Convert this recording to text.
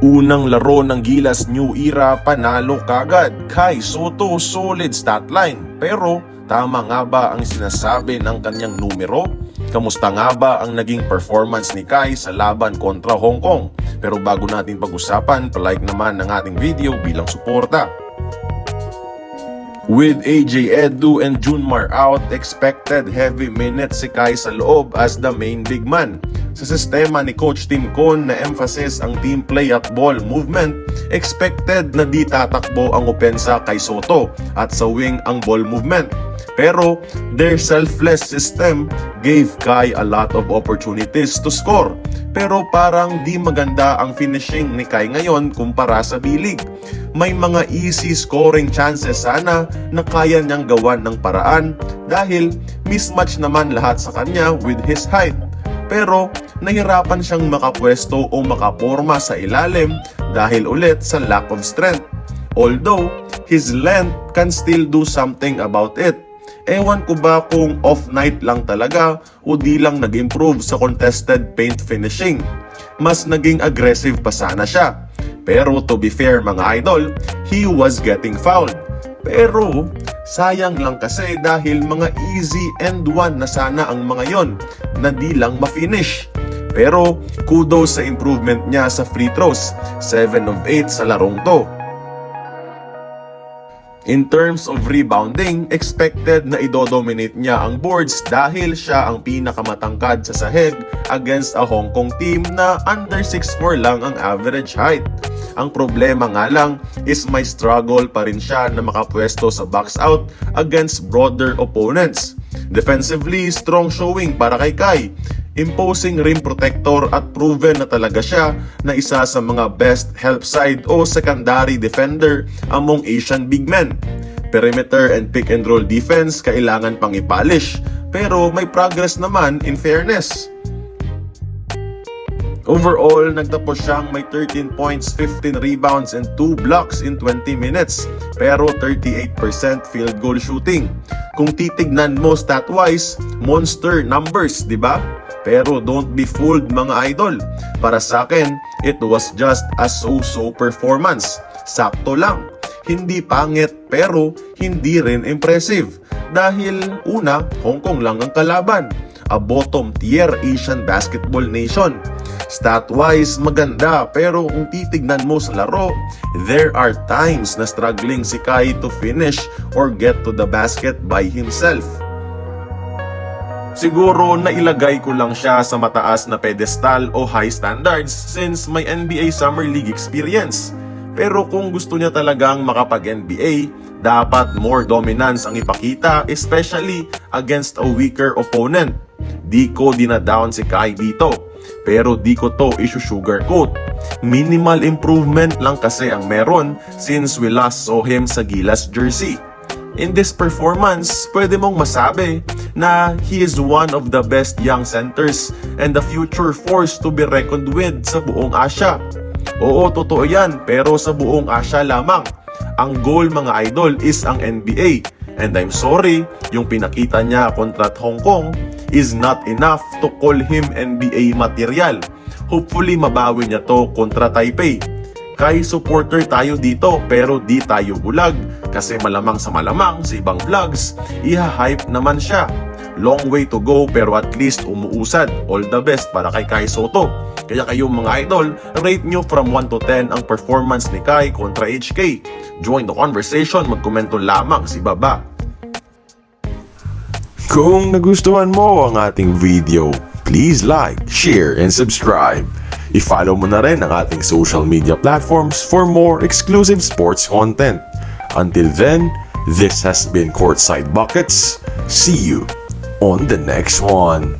Unang laro ng Gilas New Era, panalo kagad. Kai Soto, solid stat line. Pero tama nga ba ang sinasabi ng kanyang numero? Kamusta nga ba ang naging performance ni Kai sa laban kontra Hong Kong? Pero bago natin pag-usapan, palike naman ng ating video bilang suporta. With AJ Edu and Junmar out, expected heavy minutes si Kai sa loob as the main big man. Sa sistema ni Coach Tim Con na emphasis ang team play at ball movement, expected na di tatakbo ang opensa kay Soto at sa wing ang ball movement. Pero their selfless system gave Kai a lot of opportunities to score. Pero parang di maganda ang finishing ni Kai ngayon kumpara sa bilig. May mga easy scoring chances sana na kaya niyang gawan ng paraan dahil mismatch naman lahat sa kanya with his height. Pero nahirapan siyang makapwesto o makaporma sa ilalim dahil ulit sa lack of strength. Although his length can still do something about it. Ewan ko ba kung off night lang talaga o di lang nag-improve sa contested paint finishing. Mas naging aggressive pa sana siya. Pero to be fair mga idol, he was getting fouled. Pero sayang lang kasi dahil mga easy and one na sana ang mga yon na di lang ma-finish. Pero kudos sa improvement niya sa free throws, 7 of 8 sa larong to. In terms of rebounding, expected na idodominate niya ang boards dahil siya ang pinakamatangkad sa sahig against a Hong Kong team na under 6'4 lang ang average height. Ang problema nga lang is may struggle pa rin siya na makapwesto sa box out against broader opponents. Defensively, strong showing para kay Kai. Imposing rim protector at proven na talaga siya na isa sa mga best help side o secondary defender among Asian big men. Perimeter and pick and roll defense kailangan pang ipolish pero may progress naman in fairness. Overall, nagtapos siyang may 13 points, 15 rebounds, and 2 blocks in 20 minutes. Pero 38% field goal shooting. Kung titignan mo stat-wise, monster numbers, di ba? Pero don't be fooled mga idol. Para sa akin, it was just a so-so performance. Sakto lang. Hindi pangit pero hindi rin impressive. Dahil una, Hong Kong lang ang kalaban. A bottom tier Asian basketball nation. Stat-wise, maganda pero kung titignan mo sa laro, there are times na struggling si Kai to finish or get to the basket by himself. Siguro nailagay ko lang siya sa mataas na pedestal o high standards since may NBA Summer League experience. Pero kung gusto niya talagang makapag-NBA, dapat more dominance ang ipakita especially against a weaker opponent. Di ko dinadown si Kai dito, pero di ko to issue-sugarcoat. Minimal improvement lang kasi ang meron since we last saw him sa Gilas jersey. In this performance, pwede mong masabi na he is one of the best young centers and the future force to be reckoned with sa buong Asia. Oo, totoo yan, pero sa buong Asia lamang. Ang goal mga idol is ang NBA. And I'm sorry, yung pinakita niya kontra Hong Kong is not enough to call him NBA material. Hopefully mabawi niya to kontra Taipei. Kay supporter tayo dito pero di tayo bulag kasi malamang sa malamang sa ibang vlogs, iha-hype naman siya. Long way to go pero at least umuusad. All the best para kay Kai Soto. Kaya kayong mga idol, rate nyo from 1 to 10 ang performance ni Kai kontra HK. Join the conversation, magkomento lamang si baba. Kung nagustuhan mo ang ating video, please like, share, and subscribe. I-follow mo na rin ang ating social media platforms for more exclusive sports content. Until then, this has been Courtside Buckets. See you on the next one.